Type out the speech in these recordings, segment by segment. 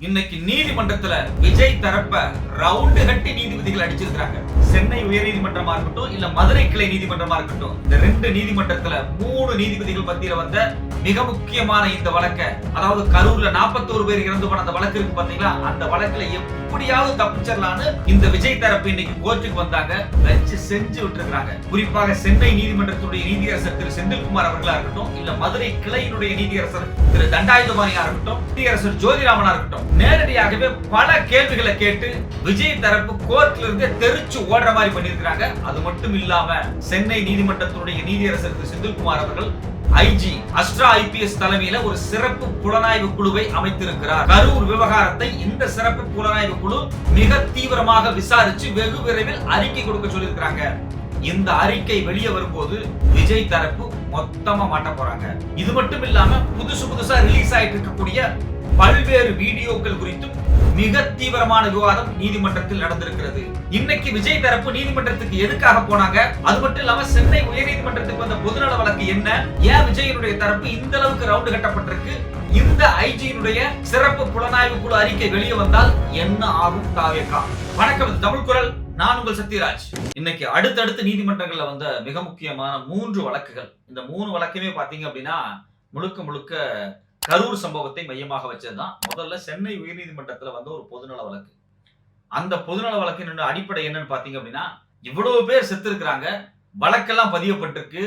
இன்னைக்கு நீதிமன்றத்துல விஜய் தரப்ப ரவுண்டு கட்டி நீதிபதிகள் அடிச்சிருக்காங்க சென்னை உயர் நீதிமன்றமா இருக்கட்டும் இல்ல மதுரை கிளை நீதிமன்றமா இருக்கட்டும் இந்த ரெண்டு நீதிமன்றத்துல மூணு நீதிபதிகள் மத்தியில வந்த மிக முக்கியமான இந்த வழக்க அதாவது கரூர்ல 41 பேர் இறந்து போன அந்த வழக்கு இருக்கு பாத்தீங்களா? அந்த வழக்குல எப்படியாவது தப்பிச்சிடலான்னு இந்த விஜய் தரப்பு இன்னைக்கு கோர்ட்டுக்கு வந்தாங்க. வச்சு செஞ்சு விட்டுருக்காங்க குறிப்பாக சென்னை நீதிமன்றத்துடைய நீதியரசர் திரு செந்தில்குமார் அவர்களா இருக்கட்டும் இல்ல மதுரை கிளையினுடைய நீதியரசர் திரு தண்டாயுதபாணியா இருக்கட்டும் நீதியரசர் ஜோதிராமனா இருக்கட்டும் நேரடியாகவே பல கேள்விகளை கேட்டு விஜய் தரப்பு கோர்ட்ல இருந்து தெரிச்சு ஓடுற மாதிரி பண்ணியிருக்கிறாங்க. அது மட்டும் இல்லாம சென்னை நீதிமன்றத்தினுடைய நீதியரசர் திரு செந்தில்குமார் அவர்கள் ஐஜி அஸ்ட்ரா ஐபிஎஸ் தலைமையில ஒரு சிறப்பு புலனாய்வு குழுவை அமைத்திருக்கிறார். கரூர் விவகாரத்தை இந்த சிறப்பு புலனாய்வு குழு மிக தீவிரமாக விசாரிச்சு வெகு விரைவில் அறிக்கை கொடுக்க சொல்லியிருக்கிறாங்க. இந்த அறிக்கை வெளியே வரும்போது விஜய் தரப்பு மொத்தமா மாட்ட போறாங்க. இது மட்டும் இல்லாம புதுசு புதுசா ரிலீஸ் ஆயிட்டு இருக்கக்கூடிய பல்வேறு வீடியோக்கள் குறித்தும் மிக தீவிரமான விவாதம் நீதிமன்றத்தில் நடந்திருக்கிறது. இன்னைக்கு விஜய் தரப்பு நீதிமன்றத்துக்கு எதுக்காக போனாங்க? அது மட்டும் இல்லாம சென்னை உயர்நீதிமன்றத்துக்கு வந்த பொதுநல வழக்கு என்ன? ஏன் விஜயனுடைய தரப்பு இந்த அளவுக்கு ரவுண்டு கட்டப்பட்டிருக்கு? இந்த ஐஜியினுடைய சிறப்பு புலனாய்வு குழு அறிக்கை வெளியே வந்தால் என்ன ஆகும் தாவேக்கா? வணக்கம் தமிழ் குரல். நான் உங்கள் சத்யராஜ். இன்னைக்கு அடுத்தடுத்து நீதிமன்றங்கள்ல வந்த மிக முக்கியமான மூன்று வழக்குகள். இந்த மூணு வழக்குமே பாத்தீங்க அப்படின்னா முழுக்க முழுக்க கரூர் சம்பவத்தை மையமாக வச்சதுதான். முதல்ல சென்னை உயர்நீதிமன்றத்துல வந்த ஒரு பொதுநல வழக்கு. அந்த பொதுநல வழக்கின் அடிப்படை என்னன்னு பாத்தீங்க அப்படின்னா இவ்வளவு பேர் செத்து இருக்கிறாங்க வழக்கெல்லாம் பதியப்பட்டிருக்கு.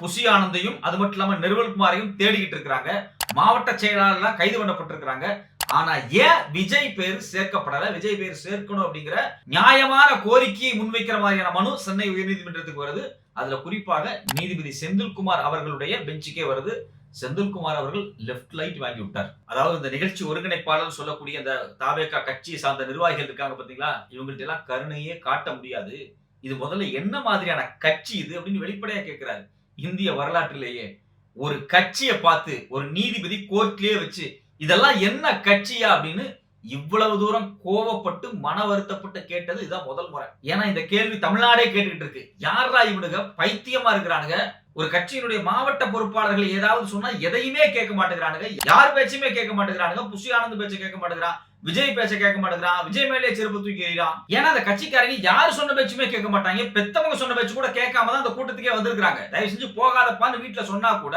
குஷி ஆனந்தையும் அது மட்டும் இல்லாம நிர்மல்குமாரையும் தேடிக்கிட்டு இருக்கிறாங்க. மாவட்ட செயலாளர்லாம் கைது பண்ணப்பட்டிருக்கிறாங்க. ஆனா ஏன் விஜய் பேர் சேர்க்கப்படல? விஜய் பேர் சேர்க்கணும் அப்படிங்கிற நியாயமான கோரிக்கையை முன்வைக்கிற மாதிரியான மனு சென்னை உயர்நீதிமன்றத்துக்கு வருது. அதுல குறிப்பாக நீதிபதி செந்தில்குமார் அவர்களுடைய பெஞ்சுக்கே வருது. செந்தில்குமார் அவர்கள் லெஃப்ட் லைட் வாங்கி விட்டார் அதாவது இந்த நிகழ்ச்சி ஒருங்கிணைப்பாளர் சொல்லக்கூடிய அந்த தாவேக்கா கட்சியை சார்ந்த நிர்வாகிகள் இருக்காங்க பாத்தீங்களா இவங்கள்ட்ட எல்லாம் கருணையே காட்ட முடியாது. இது முதல்ல என்ன மாதிரியான கட்சி இது அப்படின்னு வெளிப்படையா கேட்கிறாரு. இந்திய வரலாற்றிலேயே ஒரு கட்சியை பார்த்து ஒரு நீதிபதி கோர்ட்லயே வச்சு இதெல்லாம் என்ன கட்சியா அப்படின்னு இவ்வளவு தூரம் கோவப்பட்டு மன வருத்தப்பட்டு கேட்டது இதான் முதல் முறை. ஏன்னா இந்த கேள்வி தமிழ்நாடே கேட்டுக்கிட்டு இருக்கு. யாரா இவனுங்க? பைத்தியமா இருக்கிறானுங்க. ஒரு கட்சியினுடைய மாவட்ட பொறுப்பாளர்கள் ஏதாவது சொன்னா எதையுமே கேட்க மாட்டேங்கிறானுங்க. யார் பேச்சுமே கேட்க மாட்டேங்கிறானுங்க. புஷி ஆனந்த் பேச்சை கேட்க மாட்டேங்கிறான். விஜய் பேச்ச கேட்க மாட்டேங்கிறான். விஜய் மேலே செருப்பு தூக்கி எறிகிறான். ஏன்னா அந்த கட்சிக்காரங்க யார் சொன்ன பேச்சுமே கேட்க மாட்டாங்க. பெத்தவங்க சொன்ன பேச்சு கூட கேட்காம தான் அந்த கூட்டத்துக்கே வந்திருக்காங்க தயவு செஞ்சு போகாதப்பான்னு வீட்டுல சொன்னா கூட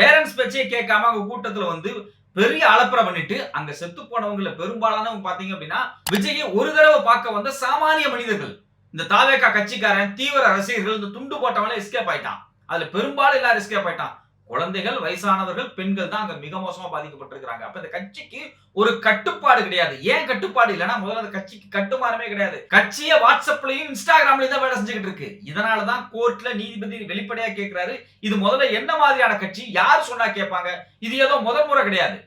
பேரண்ட்ஸ் பேச்சே கேட்காம அவங்க கூட்டத்துல வந்து பெரிய அலப்பறை பண்ணிட்டு அங்க செத்து போனவங்கள பெரும்பாலானவங்க பாத்தீங்க அப்படின்னா விஜயை ஒரு தடவை பார்க்க வந்த சாமானிய மனிதர்கள். இந்த தாவேக்கா கட்சிக்காரன் தீவிர ரசிகர்கள் இந்த துண்டு போட்டவங்கள எஸ்கேப் ஆயிட்டான். அதுல பெரும்பாலும் எல்லாரும் எஸ்கேப் ஆயிட்டான் குழந்தைகள் வயசானவர்கள் பெண்கள் தான் அங்க மிக மோசமா பாதிக்கப்பட்டிருக்கிறாங்க. அப்ப இந்த கட்சிக்கு ஒரு கட்டுப்பாடு கிடையாது. ஏன் கட்டுப்பாடு இல்லைன்னா முதல்ல அந்த கட்சிக்கு கட்டுமானமே கிடையாது. கட்சியை வாட்ஸ்அப்லயும் இன்ஸ்டாகிராம்லயும் தான் வேலை செஞ்சுக்கிட்டு இருக்கு. இதனாலதான் கோர்ட்ல நீதிபதி வெளிப்படையா கேட்கிறாரு இது முதல்ல என்ன மாதிரியான கட்சி? யார் சொன்னா கேட்பாங்க? இது ஏதோ முதல் முறை கிடையாது.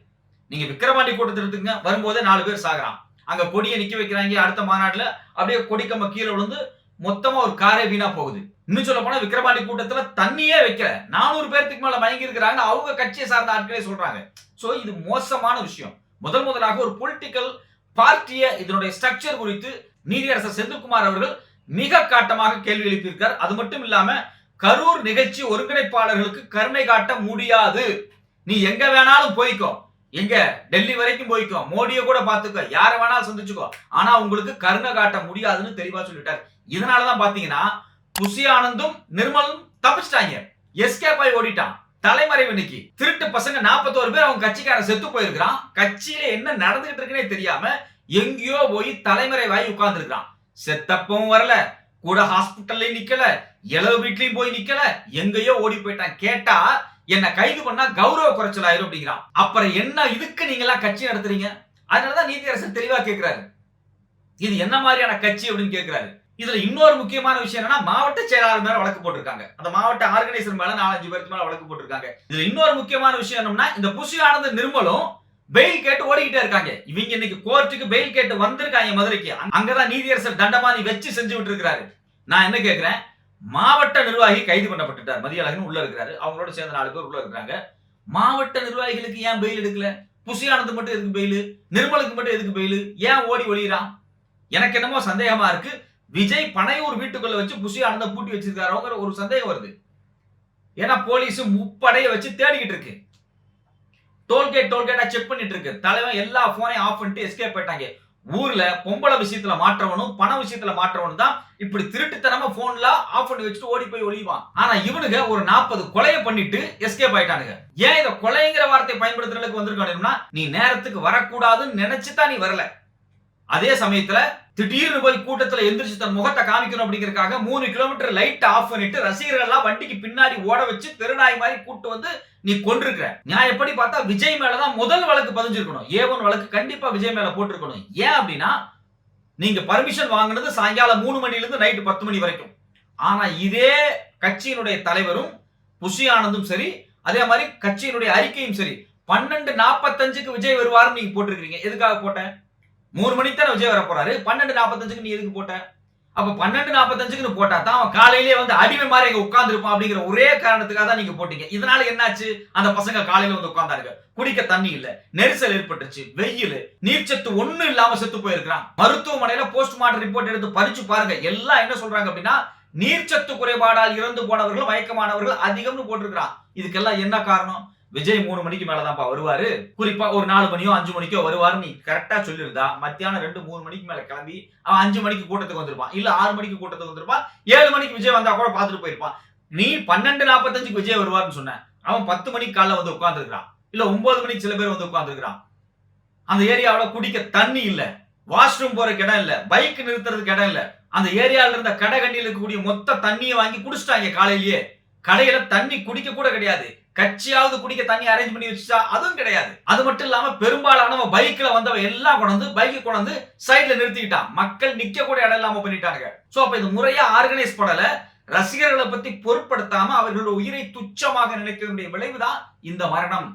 நீங்க விக்கிரவாண்டி கூட்டத்தில் எடுத்துங்க வரும்போதே நாலு பேர் சாகுறான். அங்க கொடியை நிக்க வைக்கிறாங்க அடுத்த மாநாட்டுல அப்படியே கொடிக்கம்ப கீழே விழுந்து மொத்தமா ஒரு காரே வீணா போகுது. இன்னும் சொல்ல போனா விக்கிரவாண்டி கூட்டத்துல தண்ணியே வைக்கல. நானூறு பேர்த்துக்கு மேல மயங்கி இருக்கிறாங்க அவங்க கட்சியை சார்ந்த ஆட்களே சொல்றாங்க. சோ இது மோசமான விஷயம். முதல் முதலாக ஒரு பொலிட்டிக்கல் பார்ட்டிய இதனுடைய ஸ்ட்ரக்சர் குறித்து நீதியரசர் செந்தில்குமார் அவர்கள் மிக காட்டமாக கேள்வி எழுப்பியிருக்கார். அது மட்டும் இல்லாம கரூர் நிகழ்ச்சி ஒருங்கிணைப்பாளர்களுக்கு கருணை காட்ட முடியாது. நீ எங்க வேணாலும் போய்க்கோ. எங்க? டெல்லி வரைக்கும் போய்க்கோ. மோடியை கூட பாத்துக்கோ யார வேணாலும் சந்திச்சுக்கோ. ஆனா உங்களுக்கு கருணை காட்ட முடியாதுன்னு தெளிவா சொல்லிட்டார். இதனாலதான் பாத்தீங்கன்னா புசி ஆனந்தும் நிர்மலும் தப்பிச்சிட்டாங்க. எஸ்கேப் ஆகி ஓடிட்டான். தலைமறைவு இன்னைக்கு. திருட்டு பசங்க 41 பேர் அவங்க கட்சிக்காரன் செத்து போயிருக்கிறான். கட்சியில என்ன நடந்துகிட்டு இருக்குன்னே தெரியாம எங்கேயோ போய் தலைமறைவாகி உட்கார்ந்துருக்கான் செத்தப்பவும் வரல. கூட ஹாஸ்பிட்டல்லையும் நிக்கல. இளவு வீட்லயும் போய் நிக்கல. எங்கேயோ ஓடி போயிட்டான். கேட்டா என்ன கைது பண்ணா கௌரவ குறைச்சல் ஆயிரும் அப்படிங்கிறான். அப்புறம் என்ன இதுக்கு நீங்க எல்லாம் கட்சி நடத்துறீங்க? அதனாலதான் நீதியரசர் தெளிவா கேட்கிறாரு இது என்ன மாதிரியான கட்சி அப்படின்னு கேட்கிறாரு இதுல இன்னொரு முக்கியமான விஷயம் என்னன்னா மாவட்ட செயலாளர் மேல வழக்கு போட்டிருக்காங்க. அந்த மாவட்ட ஆர்கனைசர் மேல நாலஞ்சு பேருக்கு மேல வழக்கு போட்டிருக்காங்க. இதுல இன்னொரு முக்கியமான விஷயம் என்னன்னா இந்த புஷி ஆனந்த நிர்மலும் பெயில் கேட்டு ஓடிக்கிட்டே இருக்காங்க. இவங்க இன்னைக்கு கோர்ட்டுக்கு பெயில் கேட்டு வந்திருக்காங்க மதுரைக்கு. அங்கதான் நீதியரசர் தண்டமானி வச்சு செஞ்சு விட்டு இருக்கிறாரு நான் என்ன கேட்கிறேன் மாவட்ட நிர்வாகி கைது பண்ணப்பட்டுட்டார். மதியழகன் உள்ள இருக்கிறாரு. அவங்களோட சேர்ந்த நாலு பேர் உள்ள இருக்காங்க மாவட்ட நிர்வாகிகளுக்கு ஏன் பெயில் எடுக்கல? புசியானது மட்டும் எதுக்கு பெயில்? நிர்மலுக்கு மட்டும் எதுக்கு பெயில்? ஏன் ஓடி ஒளியிறான்? எனக்கு என்னமோ சந்தேகமா இருக்கு. விஜய் பனையூர் வீட்டுக்குள்ள வச்சு புஷி அந்த பூட்டி வச்சிருக்காரோங்கிற ஒரு சந்தேகம் வருது. ஏன்னா போலீஸ் முப்படையை வச்சு தேடிக்கிட்டு இருக்கு. டோல்கேட் டோல்கேட்டா செக் பண்ணிட்டு இருக்கு. தலைவன் எல்லா போனையும் ஆஃப் பண்ணிட்டு எஸ்கேப் போயிட்டாங்க ஊர்ல பொம்பளை விஷயத்துல மாற்றவனும் பண விஷயத்துல மாற்றவனும் தான் இப்படி திருட்டுத்தனமா போன்ல ஆஃப் பண்ணி வச்சுட்டு ஓடி போய் ஒளிவான் ஆனா இவனுங்க ஒரு நாற்பது கொலையை பண்ணிட்டு எஸ்கேப் ஆயிட்டானுங்க. ஏன் இதை கொலைங்கிற வார்த்தையை பயன்படுத்துறதுக்கு வந்திருக்கானுன்னா நீ நேரத்துக்கு வரக்கூடாதுன்னு நினைச்சுதான் நீ வரல. அதே சமயத்துல திடீர்னு போய் கூட்டத்துல எந்திரிச்சு தன் முகத்தை காமிக்கணும் அப்படிங்கறக்காக மூணு கிலோமீட்டர் லைட் ஆஃப் பண்ணிட்டு ரசிகர்கள் எல்லாம் வண்டிக்கு பின்னாடி ஓட வச்சு திருநாய் மாதிரி கூட்டு வந்து நீ கொண்டிருக்கிற எப்படி பார்த்தா விஜய் மேலதான் முதல் வழக்கு பதிஞ்சிருக்கணும். ஏ ஒன் வழக்கு கண்டிப்பா விஜய் மேல போட்டிருக்கணும். ஏன் அப்படின்னா நீங்க பர்மிஷன் வாங்கினது சாயங்காலம் மூணு மணில இருந்து நைட்டு பத்து மணி வரைக்கும். ஆனா இதே கட்சியினுடைய தலைவரும் புஷி ஆனந்தும் சரி அதே மாதிரி கட்சியினுடைய அறிக்கையும் சரி பன்னெண்டு நாற்பத்தஞ்சுக்கு விஜய் வருவாருன்னு நீங்க போட்டிருக்கீங்க எதுக்காக போட்டேன் மூணு மணிக்கு தானே விஜய் வர போறாரு பன்னெண்டு நாற்பத்தஞ்சுக்கு நீ எதுக்கு போட்ட? அப்ப பன்னெண்டு நாற்பத்தஞ்சுக்கு போட்டா தான் அவன் காலையிலேயே வந்து அடிமை மாதிரி இங்க உட்காந்துருப்பான் அப்படிங்கிற ஒரே காரணத்துக்காக தான் நீங்க போட்டீங்க. இதனால என்னாச்சு? அந்த பசங்க காலையில வந்து உட்கார்ந்தாருங்க குடிக்க தண்ணி இல்ல நெரிசல் ஏற்பட்டுச்சு வெயில் நீர்ச்சத்து ஒண்ணு இல்லாம செத்து போயிருக்கான் மருத்துவமனையில போஸ்ட்மார்டம் ரிப்போர்ட் எடுத்து பறிச்சு பாருங்க. எல்லாம் என்ன சொல்றாங்க அப்படின்னா நீர்ச்சத்து குறைபாடால் இறந்து போனவர்கள் மயக்கமானவர்கள் அதிகம்னு போட்டிருக்கிறான். இதுக்கெல்லாம் என்ன காரணம்? விஜய் மூணு மணிக்கு மேலதான்ப்பா வருவாரு. குறிப்பா ஒரு நாலு மணியோ அஞ்சு மணிக்கோ வருவாரு நீ கரெக்டா சொல்லியிருந்தா மத்தியானம் ரெண்டு மூணு மணிக்கு மேல கிளம்பி அவன் அஞ்சு மணிக்கு கூட்டத்துக்கு வந்திருப்பான். இல்ல ஆறு மணிக்கு கூட்டத்துக்கு வந்திருப்பான். ஏழு மணிக்கு விஜய் வந்தா கூட பார்த்துட்டு போயிருப்பான். நீ பன்னெண்டு நாற்பத்தஞ்சுக்கு விஜய் வருவார்னு சொன்ன. அவன் பத்து மணிக்கு காலைல வந்து உட்காந்துருக்கான் இல்ல ஒன்பது மணிக்கு சில பேர் வந்து உட்காந்துருக்கான் அந்த ஏரியாவுல குடிக்க தண்ணி இல்ல. வாஷ்ரூம் போற இடம் இல்ல. பைக் நிறுத்துறதுக்கு இடம் இல்ல. அந்த ஏரியால இருந்த கடை கண்டியில் இருக்கக்கூடிய மொத்த தண்ணியை வாங்கி குடிச்சிட்டாங்க காலையிலேயே. கடையில தண்ணி குடிக்க கூட கிடையாது. கட்சியாவது குடிக்க தண்ணி அரேஞ்ச் பண்ணி வச்சுச்சா அதுவும் கிடையாது. அது மட்டும் இல்லாம பெரும்பாலானவ பைக்ல வந்தவன் எல்லாம் கொண்டு பைக்கை கொண்டு சைட்ல நிறுத்திக்கிட்டான். மக்கள் நிக்க கூட இடம் இல்லாம பண்ணிட்டாங்க சோ அப்ப இது முறையா ஆர்கனைஸ் பண்ணல. ரசிகர்களை பத்தி பொருட்படுத்தாம அவர்களோட உயிரை துச்சமாக நினைக்கக்கூடிய விளைவுதான் இந்த மரணம்.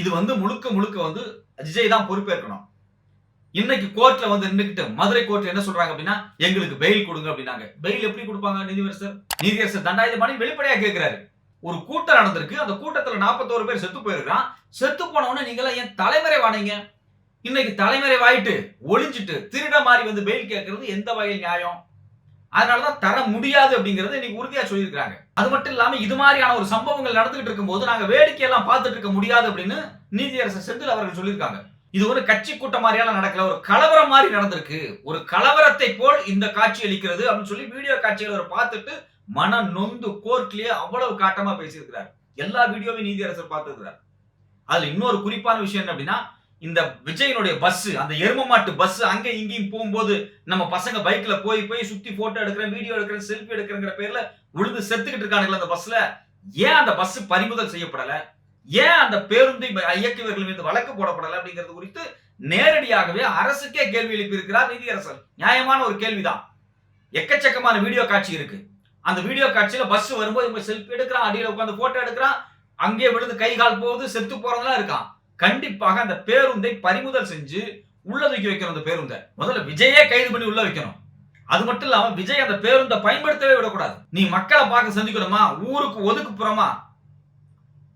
இது வந்து முழுக்க முழுக்க வந்து விஜய் தான் பொறுப்பேற்கணும். இன்னைக்கு கோர்ட்ல வந்து நின்றுக்கிட்டு மதுரை கோர்ட்ல என்ன சொல்றாங்க அப்படின்னா எங்களுக்கு பெயில் கொடுங்க அப்படின்னாங்க. பெயில் எப்படி கொடுப்பாங்க நீதியரசர் நீதியரசர் தண்டாயுதபாணி வெளிப்படையா கேட்கிறாரு ஒரு கூட்டம் நடந்திருக்கு. அந்த கூட்டத்தில் நாற்பத்தோரு பேர் செத்து போயிருக்கான் செத்து போனவொடனே நீங்களாம் ஏன் தலைமறை வானீங்க? இன்னைக்கு தலைமறை வாயிட்டு ஒளிஞ்சிட்டு திருட மாதிரி வந்து பெயில் கேட்கறது எந்த வகையில் நியாயம்? அதனாலதான் தர முடியாது அப்படிங்கறத இன்னைக்கு உறுதியா சொல்லியிருக்காங்க அது மட்டும் இல்லாம இது மாதிரியான ஒரு சம்பவங்கள் நடந்துகிட்டு இருக்கும்போது நாங்க வேடிக்கையெல்லாம் பார்த்துட்டு இருக்க முடியாது அப்படின்னு நீதியரசர் செந்தில் அவர்கள் சொல்லியிருக்காங்க. இது ஒரு கட்சி கூட்டம் மாதிரியெல்லாம் நடக்கல. ஒரு கலவரம் மாதிரி நடந்திருக்கு. ஒரு கலவரத்தை போல் இந்த காட்சி அளிக்கிறது அப்படின்னு சொல்லி வீடியோ காட்சிகளை அவர் பார்த்துட்டு மன நொந்து கோர்ட்லயே அவ்வளவு காட்டமா பேசியிருக்கிறார். எல்லா வீடியோவையும் நீதியரசர் பார்த்திருக்கிறார். அதுல இன்னொரு குறிப்பான விஷயம் என்ன அப்படின்னா இந்த விஜயனுடைய பஸ் அந்த எரும மாட்டு பஸ் அங்க இங்கேயும் போகும்போது நம்ம பசங்க பைக்ல போய் போய் சுத்தி போட்டோ எடுக்கிறேன் வீடியோ எடுக்கிறேன் செல்ஃபி எடுக்கிறேங்கிற பேர்ல உழுந்து செத்துக்கிட்டு இருக்கானுங்களா அந்த பஸ்ல ஏன் அந்த பஸ் பறிமுதல் செய்யப்படல? ஏன் அந்த பேருந்து இயக்குவர்கள் மீது வழக்கு போடப்படல அப்படிங்கிறது குறித்து நேரடியாகவே அரசுக்கே கேள்வி எழுப்பி இருக்கிறார் நீதியரசர். நியாயமான ஒரு கேள்விதான். எக்கச்சக்கமான வீடியோ காட்சி இருக்கு. அந்த வீடியோ காட்சியில பஸ் வரும்போது இவங்க செல்ஃபி எடுக்கிறான் அடியில் உட்காந்து போட்டோ எடுக்கிறான். அங்கே விழுந்து கை கால் போகுது செத்து போறதெல்லாம் இருக்கான். கண்டிப்பாக அந்த பேருந்தை பறிமுதல் செஞ்சு உள்ள தூக்கி வைக்கணும் அந்த பேருந்தை. முதல்ல விஜயே கைது பண்ணி உள்ள வைக்கணும். அது மட்டும் இல்லாம விஜய் அந்த பேருந்தை பயன்படுத்தவே விடக்கூடாது. நீ மக்களை பார்க்க சந்திக்கணுமா? ஊருக்கு ஒதுக்குப்புறமா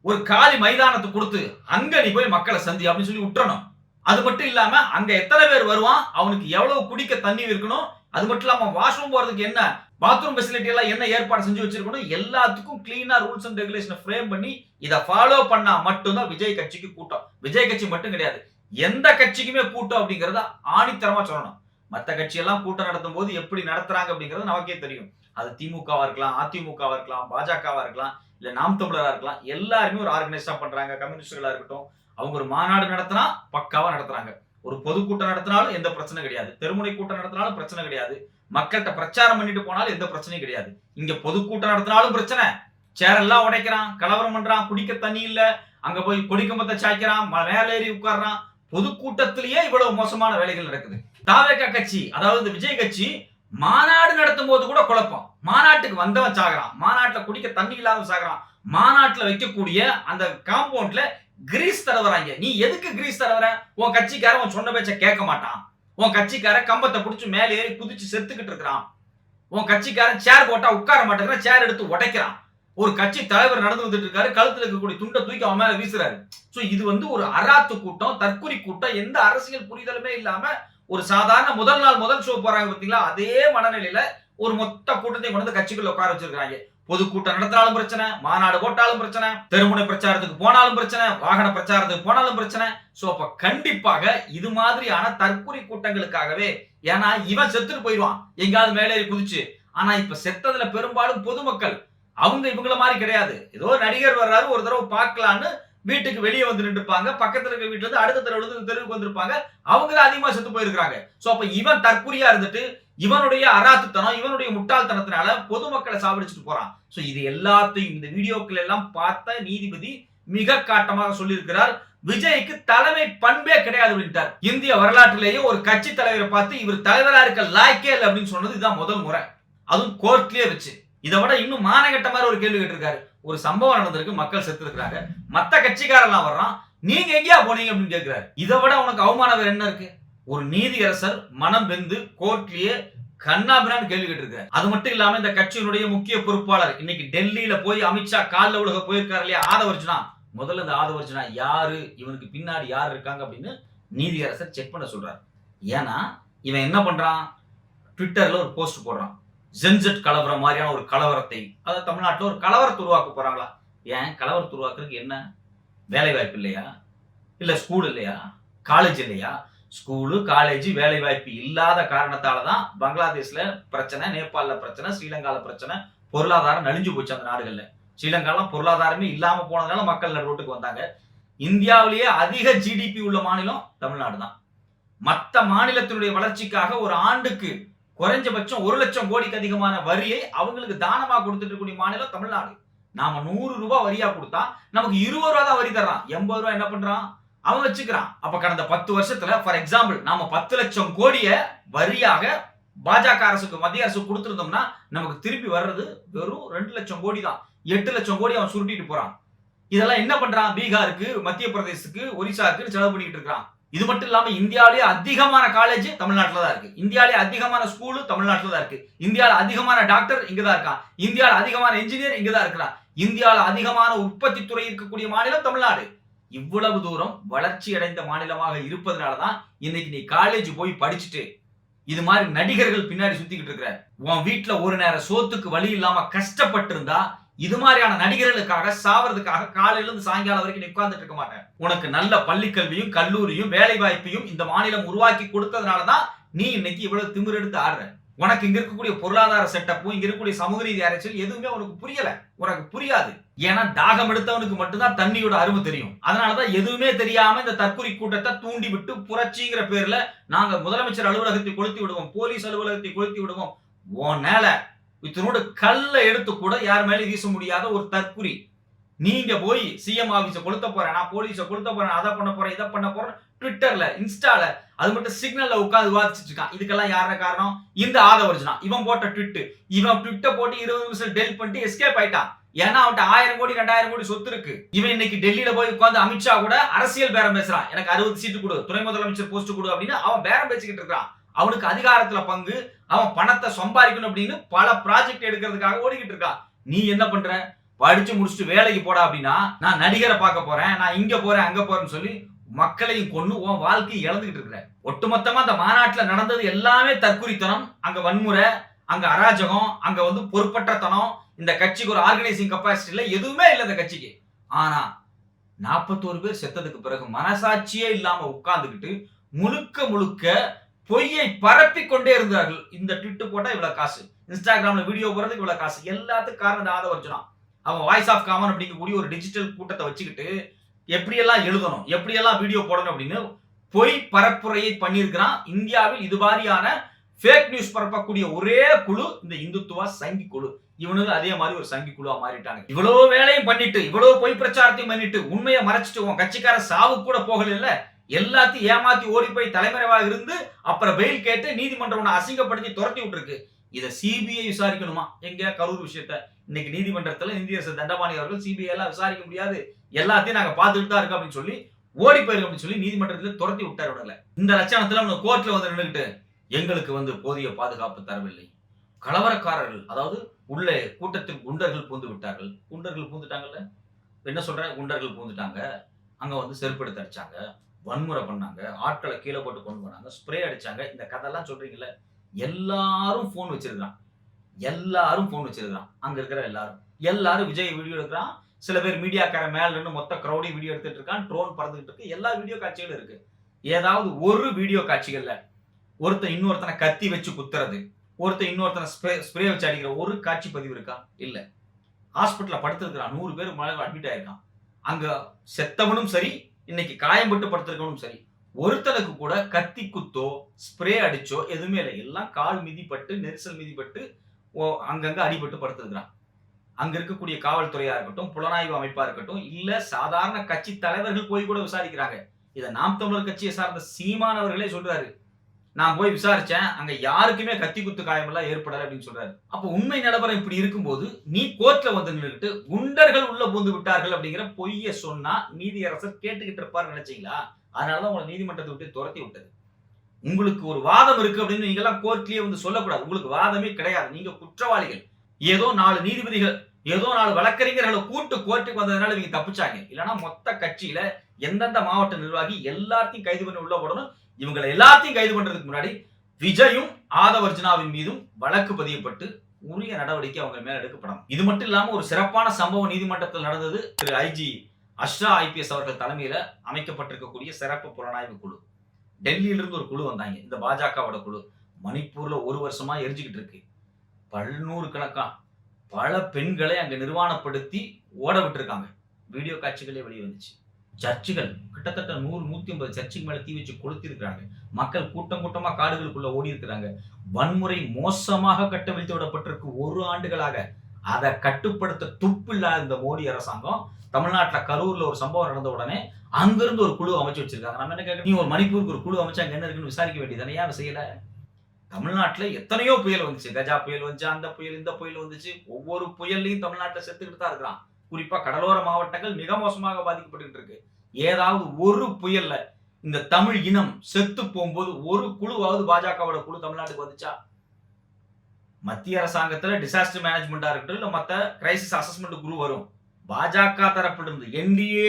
ஒரு காலி மைதானத்தை கொடுத்து அங்க நீ போய் மக்களை சந்தி அப்படின்னு சொல்லி விட்டுறணும். அது மட்டும் இல்லாம அங்க எத்தனை பேர் வருவான்? அவனுக்கு எவ்வளவு குடிக்க தண்ணி இருக்கணும்? அது மட்டும் இல்லாம வாஷ்ரூம் போறதுக்கு என்ன? பாத்ரூம் ஃபெசிலிட்டி எல்லாம் என்ன ஏற்பாடு செஞ்சு வச்சிருக்கணும்? எல்லாத்துக்கும் கிளீனா ரூல்ஸ் அண்ட் ரெகுலேஷன் ஃப்ரேம் பண்ணி இதை ஃபாலோ பண்ணா மட்டும்தான் விஜய் கட்சிக்கு கூட்டம். விஜய் கட்சி மட்டும் கிடையாது. எந்த கட்சிக்குமே கூட்டம் அப்படிங்கறத ஆணித்தரமா சொல்லணும். மற்ற கட்சி எல்லாம் கூட்டம் நடத்தும் போது எப்படி நடத்துறாங்க அப்படிங்கறது நமக்கே தெரியும். அது திமுகவா இருக்கலாம் அதிமுகவா இருக்கலாம் பாஜகவா இருக்கலாம் இல்ல நாம் தமிழரா இருக்கலாம். எல்லாருமே ஒரு ஆர்கனைஸ்டா பண்றாங்க. கம்யூனிஸ்டுகளா இருக்கட்டும். அவங்க ஒரு மாநாடு நடத்தினா பக்காவா நடத்துறாங்க. ஒரு பொதுக்கூட்டம் நடத்தினாலும் எந்த பிரச்சனை கிடையாது. தெருமுனை கூட்டம் நடத்தினாலும் பிரச்சனை கிடையாது. மக்கள்கிட்ட பிரச்சாரம் பண்ணிட்டு போனாலும் எந்த பிரச்சனையும் கிடையாது. இங்க பொதுக்கூட்டம் நடத்தினாலும் பிரச்சனை. சேரெல்லாம் உடைக்கிறான் கலவரம் பண்றான் குடிக்க தண்ணி இல்ல அங்க போய் கொடிக்கம்பத்தை சாய்க்கிறான் ம- மேல ஏறி உட்கார்றான். பொதுக்கூட்டத்திலேயே இவ்வளவு மோசமான வேலைகள் நடக்குது. தாவேகா கட்சி அதாவது விஜய் கட்சி மாநாடு நடத்தும் போது கூட குழப்பம். மாநாட்டுக்கு வந்தவன் சாகிறான். மாநாட்டுல குடிக்க தண்ணி இல்லாத சாகிறான். மாநாட்டுல வைக்கக்கூடிய அந்த காம்பவுண்ட்ல கிரீஸ் தடவுறாங்க நீ எதுக்கு கிரீஸ் தலைவர? உன் கட்சிக்காரன் உன் சொன்ன பேச்ச கேட்க மாட்டான். உன் கட்சிக்காரன் கம்பத்தை பிடிச்சி மேலே ஏறி குதிச்சு செத்துக்கிட்டு இருக்கிறான். உன் கட்சிக்காரன் சேர் போட்டா உட்கார மாட்டேங்கிறான் சேர் எடுத்து உடைக்கிறான். ஒரு கட்சி தலைவர் நடந்து வந்துட்டு இருக்காரு கழுத்துல இருக்கக்கூடிய துண்டை தூக்கி அவன் மேல வீசுறாரு. சோ இது வந்து ஒரு அராத்து கூட்டம் தற்கொலை கூட்டம். எந்த அரசியல் புரிதலுமே இல்லாம ஒரு சாதாரண முதல் நாள் முதல் ஷோ போறாங்க பாத்தீங்களா அதே மனநிலையில ஒரு மொத்த கூட்டத்தை கொண்டு வந்து கட்சிக்குள்ள உட்கார வச்சிருக்காங்க பொதுக்கூட்டம் நடத்தினாலும் பிரச்சனை மாநாடு போட்டாலும் பிரச்சனை தெருமுனை பிரச்சாரத்துக்கு போனாலும் பிரச்சனை வாகன பிரச்சாரத்துக்கு போனாலும் பிரச்சனை. சோ அப்ப கண்டிப்பாக இது மாதிரியான தற்கொலை கூட்டங்களுக்காகவே ஏன்னா இவன் செத்துட்டு போயிடுவான். எங்கேயாவது மேலே குதிச்சு. ஆனா இப்ப செத்ததுல பெரும்பாலும் பொதுமக்கள் அவங்க இவங்கள மாதிரி கிடையாது. ஏதோ நடிகர் வர்றாரு ஒரு தடவை பார்க்கலான்னு வீட்டுக்கு வெளியே வந்து நின்றுப்பாங்க. பக்கத்துல இருக்க வீட்டுல இருந்து அடுத்த தெருவுல இருந்து தெருவுக்கு வந்திருப்பாங்க. அவங்க தான் அதிகமா செத்து போயிருக்காங்க சோ அப்ப இவன் தற்கொலையா இருந்துட்டு இவனுடைய அராத்துத்தனம் இவனுடைய முட்டாள்தனத்தினால பொதுமக்களை சாவடிச்சுட்டு போறான். ஸோ இது எல்லாத்தையும் இந்த வீடியோக்கள் எல்லாம் பார்த்த நீதிபதி மிக காட்டமாக சொல்லியிருக்கிறார். விஜய்க்கு தலைமை பண்பே கிடையாது அப்படின்ட்டார். இந்திய வரலாற்றிலேயே ஒரு கட்சி தலைவரை பார்த்து இவர் தலைவரா இருக்க லாய்க்கே இல்லை அப்படின்னு சொன்னது இதுதான் முதல் முறை. அதுவும் கோர்ட்லயே வச்சு. இதை விட இன்னும் மானகட்ட மாதிரி ஒரு கேள்வி கேட்டிருக்காரு. ஒரு சம்பவம் நடந்திருக்கு மக்கள் செத்து இருக்கிறாங்க மத்த கட்சிக்காரெல்லாம் வர்றான். நீங்க எங்கேயா போனீங்க? அப்படின்னு கேட்கிறாரு. இதை விட உனக்கு அவமானம் என்ன இருக்கு? ஒரு நீதியரசர் மனம் வெந்து கோர்ட்லயே கண்ணாபிரான்னு கேள்வி கேட்டிருக்காரு. அது மட்டும் இல்லாம இந்த கட்சியினுடைய முக்கிய பொறுப்பாளர் இன்னைக்கு டெல்லியில போய் அமித்ஷா காலில் உலக போயிருக்காரு இல்லையா? ஆதவர்ஜுனா முதல்ல இந்த ஆதவர்ஜுனா யாரு? இவனுக்கு பின்னாடி யார் இருக்காங்க அப்படின்னு நீதியரசர் செக் பண்ண சொல்றாரு. ஏன்னா இவன் என்ன பண்றான்? ட்விட்டர்ல ஒரு போஸ்ட் போடுறான். ஜென்செட் கலவரம் மாதிரியான ஒரு கலவரத்தை. அதாவது தமிழ்நாட்டில் ஒரு கலவரத்தை உருவாக்க போறாங்களா? ஏன்? கலவரத்தை உருவாக்குறதுக்கு என்ன? வேலை வாய்ப்பு இல்லையா? இல்ல ஸ்கூல் இல்லையா? காலேஜ் இல்லையா? ஸ்கூலு காலேஜ் வேலை வாய்ப்பு இல்லாத காரணத்தால தான் பங்களாதேஷ்ல பிரச்சனை நேபாளல பிரச்சனை ஸ்ரீலங்கால பிரச்சனை பொருளாதாரம் நலிஞ்சு போச்சு அந்த நாடுகள்ல. ஸ்ரீலங்காலாம் பொருளாதாரமே இல்லாம போனதுனால மக்கள் ரோட்டுக்கு வந்தாங்க. இந்தியாவிலேயே அதிக ஜிடிபி உள்ள மாநிலம் தமிழ்நாடு தான் மற்ற மாநிலத்தினுடைய வளர்ச்சிக்காக ஒரு ஆண்டுக்கு குறைஞ்சபட்சம் ஒரு லட்சம் கோடிக்கு அதிகமான வரியை அவங்களுக்கு தானமா கொடுத்துட்டு இருக்கக்கூடிய மாநிலம் தமிழ்நாடு. நாம நூறு ரூபாய் வரியா கொடுத்தா நமக்கு இருபது ரூபா தான் வரி தர்றான். எண்பது ரூபாய் என்ன பண்றான்? அவன் வச்சுக்கிறான். அப்ப கடந்த பத்து வருஷத்துல ஃபார் எக்ஸாம்பிள் நாம பத்து லட்சம் கோடிய வரியாக பாஜக அரசுக்கு மத்திய அரசு கொடுத்துருந்தோம்னா நமக்கு திருப்பி வர்றது வெறும் ரெண்டு லட்சம் கோடி தான். எட்டு லட்சம் கோடி அவன் சுருட்டிட்டு போறான். இதெல்லாம் என்ன பண்றான்? பீகாருக்கு மத்திய பிரதேசத்துக்கு ஒரிசாக்கு செலவு பண்ணிட்டு இருக்கிறான். இது மட்டும் இல்லாம இந்தியாவிலேயே அதிகமான காலேஜ் தமிழ்நாட்டில் தான் இருக்கு. இந்தியாவிலேயே அதிகமான ஸ்கூலு தமிழ்நாட்டில் தான் இருக்கு. இந்தியாவில் அதிகமான டாக்டர் இங்க தான் இருக்கான். இந்தியாவில் அதிகமான இன்ஜினியர் இங்க தான் இருக்கிறான். இந்தியாவில் அதிகமான உற்பத்தி துறை இருக்கக்கூடிய மாநிலம் தமிழ்நாடு. இவ்வளவு தூரம் வளர்ச்சி அடைந்த மாநிலமாக இருப்பதனால தான் இன்னைக்கு நீ காலேஜ் போய் படிச்சுட்டு இது மாதிரி நடிகர்கள் பின்னாடி சுத்திக்கிட்டு இருக்கிற. உன் வீட்டுல ஒரு நேரம் சோத்துக்கு வழி இல்லாம கஷ்டப்பட்டு இருந்தா இது மாதிரியான நடிகர்களுக்காக சாவறதுக்காக காலையில இருந்து சாயங்காலம் வரைக்கும் நீ உட்கார்ந்துட்டு இருக்க மாட்டேன் உனக்கு நல்ல பள்ளி கல்வியும் கல்லூரியும் வேலை வாய்ப்பையும் இந்த மாநிலம் உருவாக்கி கொடுத்ததுனால தான் நீ இன்னைக்கு இவ்வளவு திமிர் எடுத்து ஆடுற. உனக்கு இங்க இருக்கக்கூடிய பொருளாதார செட்டப்பும் இங்க இருக்கக்கூடிய சமூக ரீதி அரசியல் எதுவுமே உனக்கு புரியல. உனக்கு புரியாது. ஏன்னா தாகம் எடுத்தவனுக்கு மட்டும்தான் தண்ணியோட அருமை தெரியும். அதனாலதான் எதுவுமே தெரியாம இந்த தற்கொலை கூட்டத்தை தூண்டி விட்டு புரட்சிங்கிற பேர்ல நாங்க முதலமைச்சர் அலுவலகத்தை கொளுத்தி விடுவோம் போலீஸ் அலுவலகத்தை கொளுத்தி விடுவோம். உன் இத்தனோட கல்லை எடுத்து கூட யார் மேலே வீச முடியாத ஒரு தற்குறி நீங்க போய் சிஎம் ஆபீஸ கொளுத்த போறேன் நான் போலீஸ கொளுத்த போறேன் அதை பண்ண போறேன் இதை பண்ண போறேன் ட்விட்டர்ல இன்ஸ்டால அது மட்டும் சிக்னல்ல உட்காந்து விவாதிச்சுட்டு இருக்கான். இதுக்கெல்லாம் யார காரணம்? இந்த ஆதவர்ஜனா இவன் போட்ட ட்விட்டு இவன் ட்விட்டை போட்டு இருபது நிமிஷம் டெல் பண்ணிட்டு எஸ்கேப் ஆயிட்டான். ஏன்னா அவன்கிட்ட ஆயிரம் கோடி ரெண்டாயிரம் கோடி சொத்து இருக்கு. இவன் இன்னைக்கு டெல்லியில போய் உட்காந்து அமித்ஷா கூட அரசியல் பேரம் பேசுறான். எனக்கு அறுபது சீட்டு கொடு துணை முதலமைச்சர் போஸ்ட் கொடு அப்படின்னு அவன் பேரம் பேசிக்கிட்டு இருக்கான் அவனுக்கு அதிகாரத்துல பங்கு அவன் பணத்தை சம்பாதிக்கணும் அப்படின்னு பல ப்ராஜெக்ட் எடுக்கிறதுக்காக ஓடிக்கிட்டு இருக்கான். நீ என்ன பண்ற? படிச்சு முடிச்சுட்டு வேலைக்கு போடா அப்படின்னா நான் நடிகரை பார்க்க போறேன் நான் இங்க போறேன் அங்க போறேன்னு சொல்லி மக்களையும் கொண்டு உன் வாழ்க்கையை இழந்துகிட்டு இருக்கிற. ஒட்டுமொத்தமா அந்த மாநாட்டில் நடந்தது எல்லாமே தற்குறித்தனம் அங்க வன்முறை அங்க அராஜகம் அங்க வந்து பொறுப்பற்றத்தனம் இந்த கட்சிக்கு ஒரு ஆர்கனைசிங் கெப்பாசிட்டி இல்லை எதுவுமே இல்லை இந்த கட்சிக்கு. ஆனா நாற்பத்தோரு பேர் செத்ததுக்கு பிறகு மனசாட்சியே இல்லாம உட்கார்ந்துக்கிட்டு முழுக்க முழுக்க பொய்யை பரப்பி கொண்டே இருந்தார்கள். இந்த ட்விட்டு போட்டா இவ்வளவு காசு. இன்ஸ்டாகிராம்ல வீடியோ போறதுக்கு இவ்வளவு காசு. எல்லாத்துக்கும் காரணம் இந்த ஆதவர்ஜனா அவன் வாய்ஸ் ஆஃப் காமன் அப்படிங்கக்கூடிய ஒரு டிஜிட்டல் கூட்டத்தை வச்சுக்கிட்டு எப்படியெல்லாம் எழுதணும் எப்படியெல்லாம் வீடியோ போடணும் அப்படின்னு பொய் பரப்புரையை பண்ணியிருக்கிறான். இந்தியாவில் இது மாதிரியான ஃபேக் நியூஸ் பரப்பக்கூடிய ஒரே குழு இந்த இந்துத்துவா சங்கி குழு. இவனுக்கு அதே மாதிரி ஒரு சங்கி குழுவா மாறிட்டாங்க இவ்வளவு வேலையும் பண்ணிட்டு இவ்வளவு பொய் பிரச்சாரத்தையும் பண்ணிட்டு உண்மையை மறைச்சிட்டு உன் கட்சிக்கார சாவு கூட போகல இல்ல எல்லாத்தையும் ஏமாத்தி ஓடி போய் தலைமறைவாக இருந்து அப்புறம் பெயில் கேட்டு நீதிமன்றம் உன்னை அசிங்கப்படுத்தி துரத்தி விட்டுருக்கு. இதை சிபிஐ விசாரிக்கணுமா? எங்க கரூர் விஷயத்த? இன்னைக்கு நீதிமன்றத்துல இந்திய அரசு தண்டபாணி அவர்கள் சிபிஐ எல்லாம் விசாரிக்க முடியாது. எல்லாத்தையும் நாங்க பார்த்துட்டு தான் இருக்கோம் அப்படின்னு சொல்லி ஓடி போயிருக்கோம் அப்படின்னு சொல்லி நீதிமன்றத்துல துரத்தி விட்டார் விடல இந்த லட்சணத்துல அவங்க கோர்ட்ல வந்து நின்றுகிட்டு எங்களுக்கு வந்து போதிய பாதுகாப்பு தரவில்லை. கலவரக்காரர்கள் அதாவது உள்ளே கூட்டத்தில் குண்டர்கள் பூந்து விட்டார்கள். குண்டர்கள் பூந்துட்டாங்கல்ல? என்ன சொல்ற குண்டர்கள் பூந்துட்டாங்க. அங்க வந்து செருப்பெடுத்து அடிச்சாங்க. வன்முறை பண்ணாங்க. ஆட்களை கீழே போட்டு கொண்டு போனாங்க. ஸ்ப்ரே அடிச்சாங்க. இந்த கதையெல்லாம் சொல்றீங்கல்ல? எல்லாரும் ஃபோன் வச்சிருக்கான் எல்லாரும் போன் வச்சிருக்கான் அங்க இருக்கிற எல்லாரும். எல்லாரும் விஜய் வீடியோ எடுக்கிறான். சில பேர் மீடியாக்கார மேல நின்று மொத்த க்ரௌடி வீடியோ எடுத்துட்டு இருக்கான். ட்ரோன் பறந்துகிட்டு இருக்கு. எல்லா வீடியோ காட்சிகளும் இருக்கு. ஏதாவது ஒரு வீடியோ காட்சிகள்ல ஒருத்தன் இன்னொருத்தனை கத்தி வச்சு குத்துறது. ஒருத்தன் இன்னொருத்தனை ஸ்ப்ரே ஸ்ப்ரே வச்சு அடிக்கிற ஒரு காட்சி பதிவு இருக்கா? இல்ல. ஹாஸ்பிட்டலில் படுத்திருக்கிறான் நூறு பேர் மழை அட்மிட் ஆயிருக்கான். அங்க செத்தவனும் சரி இன்னைக்கு காயம்பட்டு படுத்திருக்கவனும் சரி ஒருத்தனுக்கு கூட கத்தி குத்தோ ஸ்ப்ரே அடிச்சோ எதுவுமே இல்லை. எல்லாம் கால் மிதிப்பட்டு நெரிசல் மிதிப்பட்டு ஓ அங்கங்க அடிபட்டு படுத்திருக்கிறான். அங்க இருக்கக்கூடிய காவல்துறையா இருக்கட்டும் புலனாய்வு அமைப்பா இருக்கட்டும் இல்ல சாதாரண கட்சி தலைவர்கள் போய் கூட விசாரிக்கிறாங்க. இதை நாம் தமிழர் கட்சியை சார்ந்த சீமானவர்களே சொல்றாரு. நான் போய் விசாரிச்சேன் அங்க யாருக்குமே கத்தி குத்து காயமெல்லாம் ஏற்படல அப்படின்னு சொல்றாரு. அப்ப உண்மை நிலவரம் இப்படி இருக்கும்போது நீ கோர்ட்ல வந்து நின்றுட்டு குண்டர்கள் உள்ள பூந்து விட்டார்கள் அப்படிங்கிற பொய்ய சொன்னா நீதியரசர் கேட்டுக்கிட்டு இருப்பார் நினைச்சீங்களா? அதனாலதான் உங்களை நீதிமன்றத்தை விட்டு துரத்தி விட்டது. உங்களுக்கு ஒரு வாதம் இருக்கு அப்படின்னு நீங்க எல்லாம் கோர்ட்லயே வந்து சொல்லக்கூடாது. உங்களுக்கு வாதமே கிடையாது. நீங்க குற்றவாளிகள். ஏதோ நாலு நீதிபதிகள் ஏதோ நாலு வழக்கறிஞர்களை கூட்டு கோர்ட்டுக்கு வந்ததுனால இவங்க தப்பிச்சாங்க. இல்லைன்னா மொத்த கட்சியில எந்தெந்த மாவட்ட நிர்வாகி எல்லாத்தையும் கைது பண்ணி உள்ள போடணும். இவங்களை எல்லாத்தையும் கைது பண்றதுக்கு முன்னாடி விஜயும் ஆதவர்ஜுனாவின் மீதும் வழக்கு பதியப்பட்டு உரிய நடவடிக்கை அவங்க மேல எடுக்கப்படணும். இது மட்டும் இல்லாம ஒரு சிறப்பான சம்பவம் நீதிமன்றத்தில் நடந்தது திரு ஐஜி அஷ்ரா ஐபிஎஸ் அவர்கள் தலைமையில அமைக்கப்பட்டிருக்கக்கூடிய சிறப்பு புலனாய்வு குழு. டெல்லியில இருந்து ஒரு குழு வந்தாங்க. இந்த பாஜகவோட குழு. மணிப்பூர்ல ஒரு வருஷமா எரிஞ்சுக்கிட்டு இருக்கு. பல்நூறு கணக்கா பல பெண்களை அங்க நிர்வாணப்படுத்தி ஓட விட்டுருக்காங்க. வீடியோ காட்சிகளே வெளியே வந்துச்சு. சர்ச்சுகள் கிட்டத்தட்ட நூறு நூத்தி ஐம்பது சர்ச்சுக்கு மேல தீ வச்சு கொளுத்திருக்கிறாங்க. மக்கள் கூட்டம் கூட்டமா காடுகளுக்குள்ள ஓடி இருக்கிறாங்க வன்முறை மோசமாக கட்டவிழ்த்து விடப்பட்டிருக்கு ஒரு ஆண்டுகளாக. அதை கட்டுப்படுத்த துப்பில்லாத இந்த மோடி அரசாங்கம் தமிழ்நாட்டுல கரூர்ல ஒரு சம்பவம் நடந்த உடனே அங்கிருந்து ஒரு குழு அமைச்சு வச்சிருக்காங்க. நம்ம என்ன கேட்க நீ ஒரு மணிப்பூருக்கு ஒரு குழு அமைச்சா என்ன இருக்குன்னு விசாரிக்க வேண்டியதானே ஏன் செய்யல? தமிழ்நாட்டுல எத்தனையோ புயல் வந்துச்சு. கஜா புயல் வந்துச்சு அந்த புயல் இந்த புயல் வந்துச்சு. ஒவ்வொரு புயல்லையும் தமிழ்நாட்டில் செத்துக்கிட்டு தான் இருக்கிறான். குறிப்பா கடலோர மாவட்டங்கள் மிக மோசமாக பாதிக்கப்பட்டு இருக்கு ஏதாவது ஒரு புயல்ல இந்த தமிழ் இனம் செத்து போகும்போது ஒரு குழுவாவது பாஜகவோட குழு தமிழ்நாட்டுக்கு வந்துச்சா? மத்திய அரசாங்கத்துல டிசாஸ்டர் மேனேஜ்மெண்டா இருக்கட்டும் இல்ல மத்த கிரைசிஸ் அசஸ்மெண்ட் குழு வரும். பாஜக தரப்பிலிருந்து என்டிஏ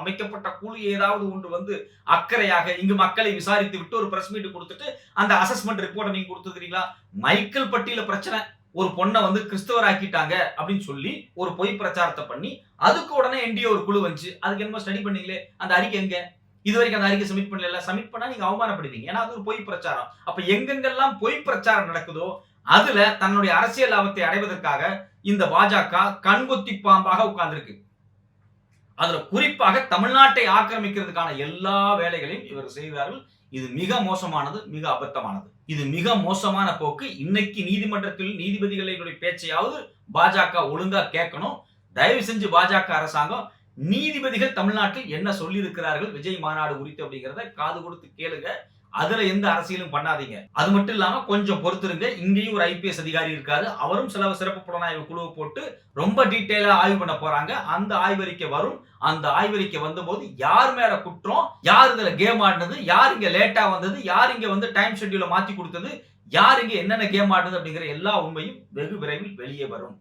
அமைக்கப்பட்ட குழு ஏதாவது ஒன்று வந்து அக்கறையாக இங்கு மக்களை விசாரித்து விட்டு ஒரு பிரஸ் மீட் கொடுத்துட்டு அந்த அசஸ்மெண்ட் ரிப்போர்ட்டை நீங்க கொடுத்துக்கிறீங்களா மைக்கேல் பட்டியல பிரச்சனை. ஒரு பொண்ணை வந்து கிறிஸ்தவர் ஆக்கிட்டாங்க அப்படின்னு சொல்லி ஒரு பொய் பிரச்சாரத்தை பண்ணி அதுக்கு உடனே என்டிஏ ஒரு குழு வந்துச்சு. அதுக்கு என்னமோ ஸ்டடி பண்ணீங்களே அந்த அறிக்கை எங்க? இது வரைக்கும் அந்த அறிக்கை சப்மிட் பண்ணல. சப்மிட் பண்ணா நீங்க அவமானப்படுவீங்க. ஏன்னா அது ஒரு பொய் பிரச்சாரம். அப்ப எங்கெங்கெல்லாம் பொய் பிரச்சாரம் நடக்குதோ அதுல தன்னுடைய அரசியல் லாபத்தை அடைவதற்காக இந்த பாஜக கண்கொத்தி பாம்பாக உட்கார்ந்திருக்கு. அதுல குறிப்பாக தமிழ்நாட்டை ஆக்கிரமிக்கிறதுக்கான எல்லா வேலைகளையும் இவர் செய்வார்கள் இது மிக மோசமானது மிக அபத்தமானது. இது மிக மோசமான போக்கு. இன்னைக்கு நீதிமன்றத்தில் நீதிபதிகளினுடைய பேச்சையாவது பாஜக ஒழுங்கா கேட்கணும். தயவு செஞ்சு பாஜக அரசாங்கம் நீதிபதிகள் தமிழ்நாட்டில் என்ன சொல்லியிருக்கிறார்கள்? விஜய் மாநாடு குறித்து அப்படிங்கிறத காது கொடுத்து கேளுங்க. அதுல எந்த அரசியலும் பண்ணாதீங்க. அது மட்டும் இல்லாம கொஞ்சம் பொறுத்திருங்க இங்கேயும் ஒரு ஐபிஎஸ் அதிகாரி இருக்காரு. அவரும் சில சிறப்பு புலனாய்வு குழுவை போட்டு ரொம்ப டீட்டெயிலா ஆய்வு பண்ண போறாங்க. அந்த ஆய்வறிக்கை வரும். அந்த ஆய்வறிக்கை வந்தபோது யார் மேல குற்றம்? யார் இதுல கேம் ஆடினது? யார் இங்க லேட்டா வந்தது? யார் இங்க வந்து டைம் ஷெட்யூல மாத்தி கொடுத்தது? யார் இங்க என்னென்ன கேம் ஆடுனது அப்படிங்கிற எல்லா உண்மையும் வெகு விரைவில் வெளியே வரும்.